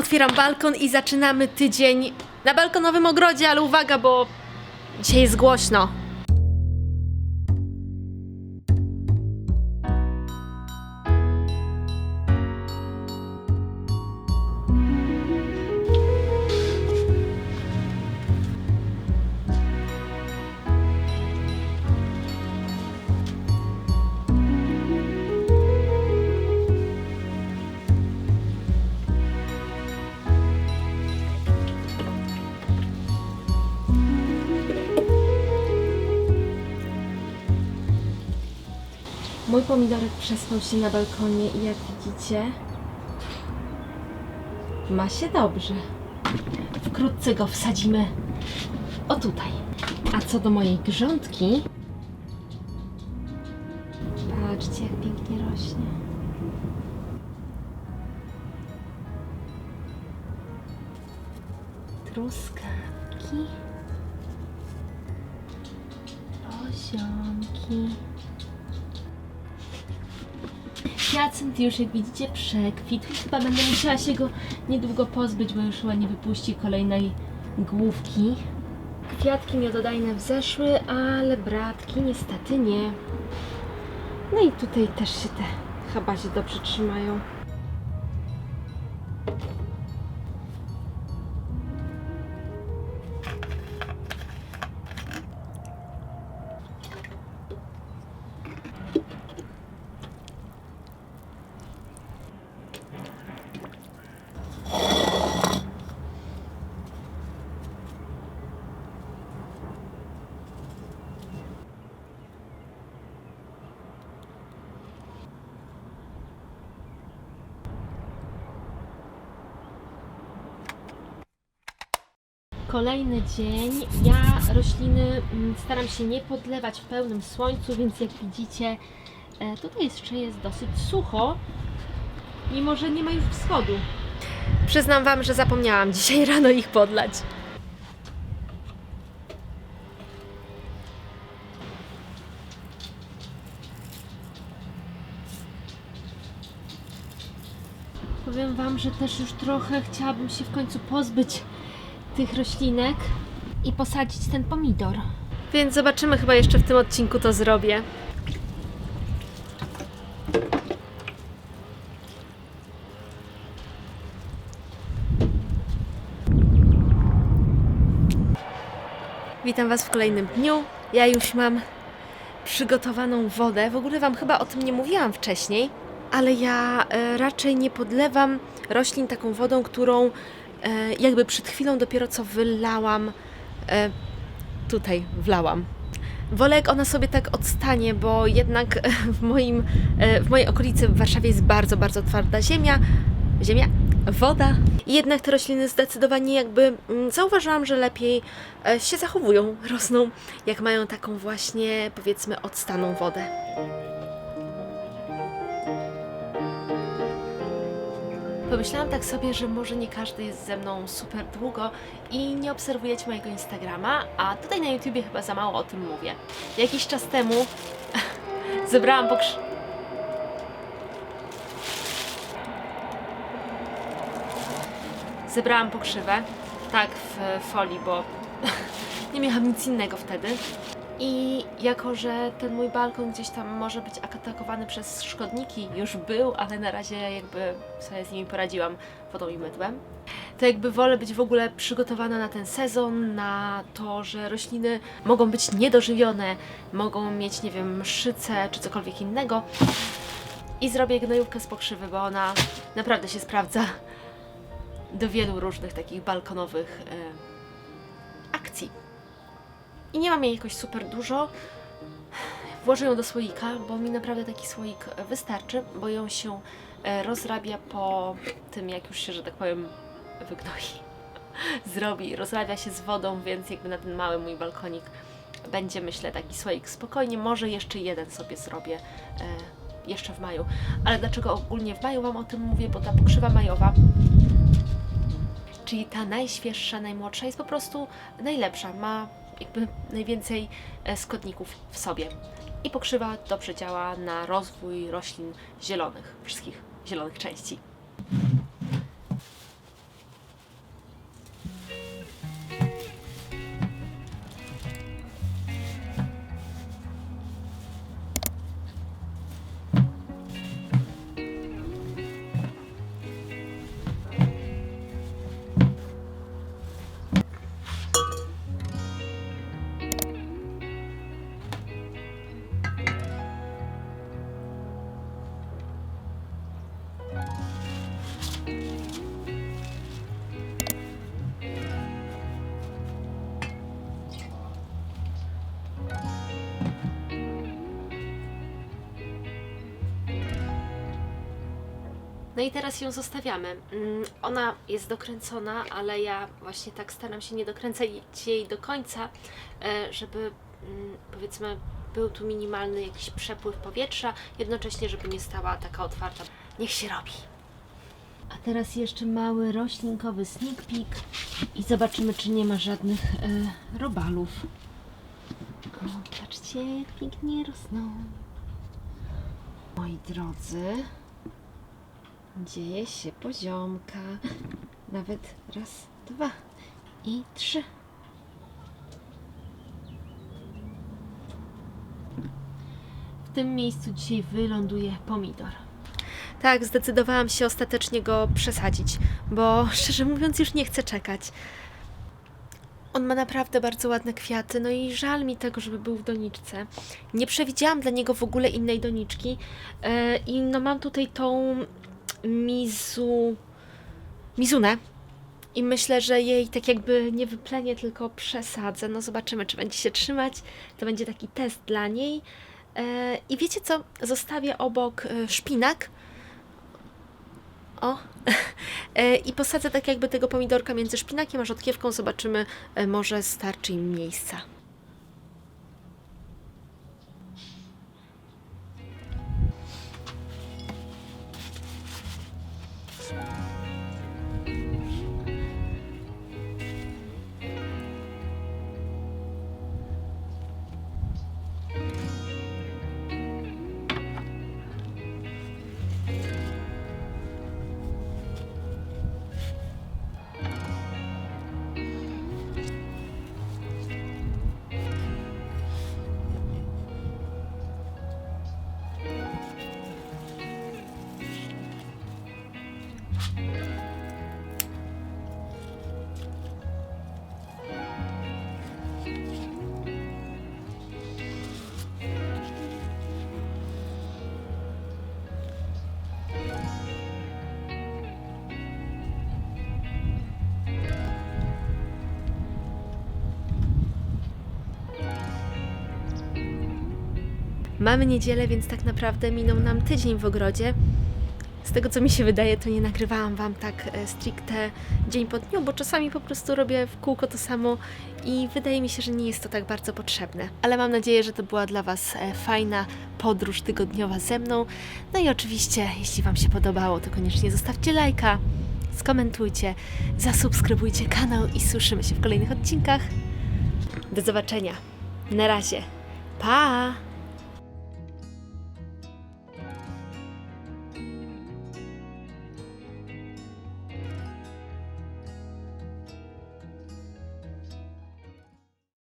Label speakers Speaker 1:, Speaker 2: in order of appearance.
Speaker 1: Otwieram balkon i zaczynamy tydzień na balkonowym ogrodzie, ale uwaga, bo dzisiaj jest głośno. Mój pomidorek przespał się na balkonie i jak widzicie, ma się dobrze. Wkrótce go wsadzimy o tutaj. A co do mojej grządki, patrzcie jak pięknie rośnie. Truskawki, poziomki. Hiacynt już jak widzicie przekwitł. Chyba będę musiała się go niedługo pozbyć, bo już chyba nie wypuści kolejnej główki. Kwiatki miododajne wzeszły, ale bratki niestety nie. No i tutaj też się te chyba się dobrze trzymają. Kolejny dzień. Ja rośliny mm, staram się nie podlewać w pełnym słońcu, więc jak widzicie, e, tutaj jeszcze jest dosyć sucho, mimo że nie ma już wschodu. Przyznam Wam, że zapomniałam dzisiaj rano ich podlać. Powiem Wam, że też już trochę chciałabym się w końcu pozbyć tych roślinek i posadzić ten pomidor. Więc zobaczymy, chyba jeszcze w tym odcinku to zrobię. Witam Was w kolejnym dniu. Ja już mam przygotowaną wodę. W ogóle Wam chyba o tym nie mówiłam wcześniej, ale ja e, raczej nie podlewam roślin taką wodą, którą jakby przed chwilą dopiero co wylałam, e, tutaj wlałam. Wolę jak ona sobie tak odstanie, bo jednak e, w, moim, e, w mojej okolicy w Warszawie jest bardzo, bardzo twarda ziemia. Ziemia? Woda. I jednak te rośliny zdecydowanie jakby mm, zauważyłam, że lepiej e, się zachowują, rosną, jak mają taką właśnie powiedzmy odstaną wodę. Pomyślałam tak sobie, że może nie każdy jest ze mną super długo i nie obserwujecie mojego Instagrama, a tutaj na YouTubie chyba za mało o tym mówię. Jakiś czas temu zebrałam pokrz... Zebrałam pokrzywę, tak w folii, bo nie miałam nic innego wtedy. I jako, że ten mój balkon gdzieś tam może być atakowany przez szkodniki, już był, ale na razie jakby sobie z nimi poradziłam wodą i mydłem, to jakby wolę być w ogóle przygotowana na ten sezon, na to, że rośliny mogą być niedożywione, mogą mieć, nie wiem, mszyce czy cokolwiek innego. I zrobię gnojówkę z pokrzywy, bo ona naprawdę się sprawdza do wielu różnych takich balkonowych akcji. I nie mam jej jakoś super dużo. Włożę ją do słoika, bo mi naprawdę taki słoik wystarczy, bo ją się e, rozrabia po tym, jak już się, że tak powiem, wygnoi. Zrobi, rozrabia się z wodą, więc jakby na ten mały mój balkonik będzie, myślę, taki słoik spokojnie. Może jeszcze jeden sobie zrobię e, jeszcze w maju. Ale dlaczego ogólnie w maju Wam o tym mówię? Bo ta pokrzywa majowa czyli ta najświeższa, najmłodsza jest po prostu najlepsza, ma jakby najwięcej e, składników w sobie. I pokrzywa dobrze działa na rozwój roślin zielonych, wszystkich zielonych części. No i teraz ją zostawiamy. Mm, Ona jest dokręcona, ale ja właśnie tak staram się nie dokręcać jej do końca, e, żeby mm, powiedzmy był tu minimalny jakiś przepływ powietrza, jednocześnie żeby nie stała taka otwarta. Niech się robi. A teraz jeszcze mały roślinkowy sneak peek i zobaczymy, czy nie ma żadnych e, robalów. O, patrzcie, jak pięknie rosną. Moi drodzy, dzieje się poziomka. Nawet raz, dwa i trzy. W tym miejscu dzisiaj wyląduje pomidor. Tak, zdecydowałam się ostatecznie go przesadzić, bo szczerze mówiąc już nie chcę czekać. On ma naprawdę bardzo ładne kwiaty, no i żal mi tego, żeby był w doniczce. Nie przewidziałam dla niego w ogóle innej doniczki e, i no mam tutaj tą Mizu... Mizunę i myślę, że jej tak jakby nie wyplenię, tylko przesadzę. No zobaczymy, czy będzie się trzymać. To będzie taki test dla niej. E, I wiecie co? Zostawię obok e, szpinak. O. E, I posadzę tak jakby tego pomidorka między szpinakiem a rzodkiewką. Zobaczymy, może starczy im miejsca. Mamy niedzielę, więc tak naprawdę minął nam tydzień w ogrodzie. Z tego co mi się wydaje, to nie nagrywałam Wam tak e, stricte dzień po dniu, bo czasami po prostu robię w kółko to samo i wydaje mi się, że nie jest to tak bardzo potrzebne. Ale mam nadzieję, że to była dla Was e, fajna podróż tygodniowa ze mną. No i oczywiście, jeśli Wam się podobało, to koniecznie zostawcie lajka, skomentujcie, zasubskrybujcie kanał i słyszymy się w kolejnych odcinkach. Do zobaczenia. Na razie. Pa!